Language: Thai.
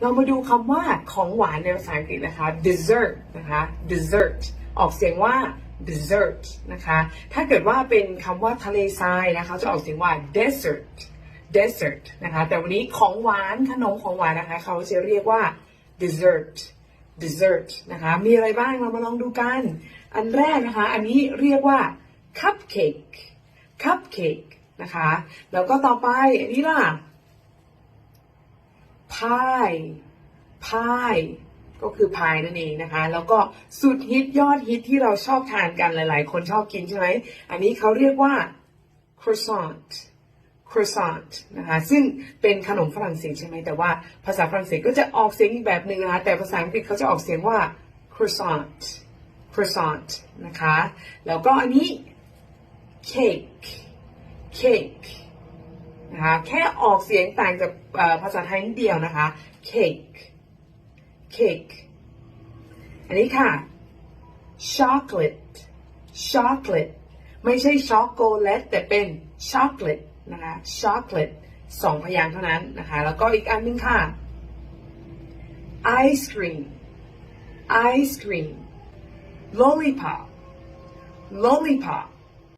เรามาดูคำว่าของหวานในภาษาอังกฤษนะคะ dessert นะคะ dessert ออกเสียงว่า dessert นะคะ ถ้าเกิดว่าเป็นคำว่าทะเลทรายนะคะ จะออกเสียงว่า desert desert นะคะ แต่วันนี้ของหวานขนมของหวานนะคะ เขาจะเรียกว่า dessert dessert นะคะ มีอะไรบ้าง เรามาลองดูกัน อันแรกนะคะ อันนี้เรียกว่า cupcake cupcake นะคะ แล้วก็ต่อไป อันนี้ล่ะ พายพายก็คือพายนั่นเองนะคะ แล้วก็สุดฮิตยอดฮิตที่เราชอบทานกันหลาย ๆ คนชอบกินใช่ไหมอันนี้เขาเรียกว่า croissant croissant นะคะซึ่งเป็นขนมฝรั่งเศสใช่ไหมแต่ว่าภาษาฝรั่งเศสก็จะออกเสียงอีกแบบหนึ่งนะคะแต่ภาษาอังกฤษเขาจะออกเสียงว่า croissant croissant นะคะ แล้วก็อันนี้ cake cake นะคะแค่ออกเสียงต่างจากภาษาไทยนิดเดียวนะคะ cake cake อันนี้ค่ะ chocolate chocolate ไม่ใช่ช็อกโกแลตแต่เป็น chocolate นะคะ chocolate สองพยางค์เท่านั้นนะคะ แล้วก็อีกอันหนึงค่ะ ice cream ice cream lollipop lollipop